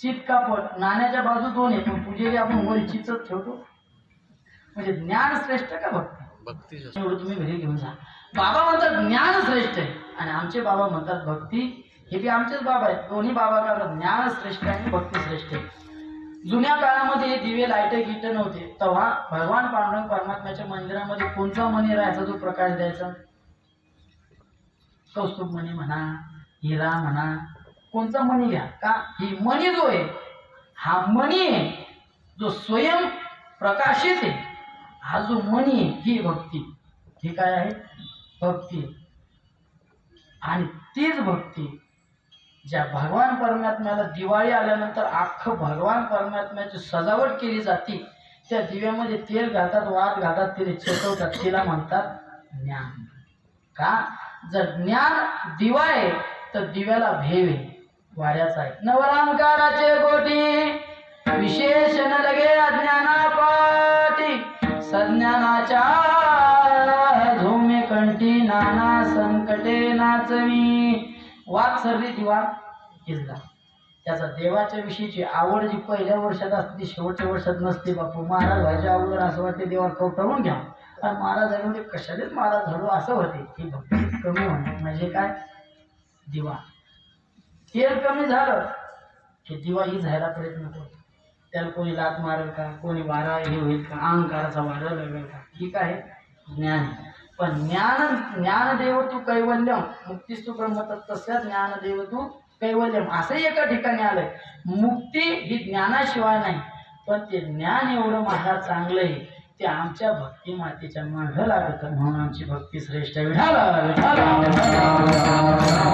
चित कापड नाण्याच्या बाजू दोन आहे पण पुजेरी आपण वर चितच ठेवतो. म्हणजे ज्ञान श्रेष्ठ का भक्ती? भक्ती एवढं तुम्ही घरी घेऊन जा. बाबा म्हणतात ज्ञान श्रेष्ठ आहे. आणि आमचे बाबा म्हणतात भक्ती. हे बी आमचेच बाबा आहेत. दोन्ही बाबा काय म्हणतात, ज्ञान श्रेष्ठ आहे आणि भक्ती श्रेष्ठ आहे. जुन्या काळामध्ये हे दिवे लाइट गिट नव्हते. तेव्हा भगवान पांडुरंग परमात्म्याच्या मंदिरामध्ये कोणता मणी राहायचा? जो प्रकाश द्यायचा. कौस्तुभ मणी म्हणा हिरा म्हणा कोणता मणी घ्या? का? ही मणी जो आहे हा मणी आहे जो स्वयं प्रकाशित आहे हा जो मणी आहे ही भक्ती. ही काय आहे? भक्ती आणि तीच भक्ती ज्या भगवान परमात्म्याला दिवाळी आल्यानंतर अख्खं भगवान परमात्म्याची सजावट केली जाते त्या दिव्यामध्ये तेल घालतात वाद घालतात तिने चेतवतात तिला म्हणतात ज्ञान. का? जर ज्ञान दिवा आहे तर दिव्याला भेव आहे. वाऱ्याचा आहे. नवलंकाराचे गोटी विशेषण लगे अज्ञानापाटी सज्ञानाच्या धूमे कंठी नाना संकटे नाचवी. वाद सरली दिवा किल्ला. त्याचा देवाच्या विषयीची आवड जी पहिल्या वर्षात असते ती शेवटच्या वर्षात नसते बापू. महाराज व्हायच्या अगोदर असं वाटते देवा कवटाळून घ्या. आणि महाराज झाले म्हणजे कशालेच महाराज झालो असं होते. ही भक्ती कमी होणे. म्हणजे काय? दिवा. तेल कमी झालं की दिवा ही जायला प्रयत्न करतो त्याला कोणी लात मारेल का? कोणी वारा हे होईल का? अहंकाराचा वारा लागेल का? ठीक आहे. ज्ञान. पण ज्ञान ज्ञानदेव तू कैवल्यम. मुक्तीस्तू ब्रह्मतत्वस्य ज्ञानदेव तू कैवल्यम. असंही एका ठिकाणी आलंय. मुक्ती ही ज्ञानाशिवाय नाही. पण ते ज्ञान एवढं माझा चांगलं आहे ते आमच्या भक्ती मातेच्या मागं लागत म्हणून आमची भक्ती श्रेष्ठ विठाला विठाला विठाला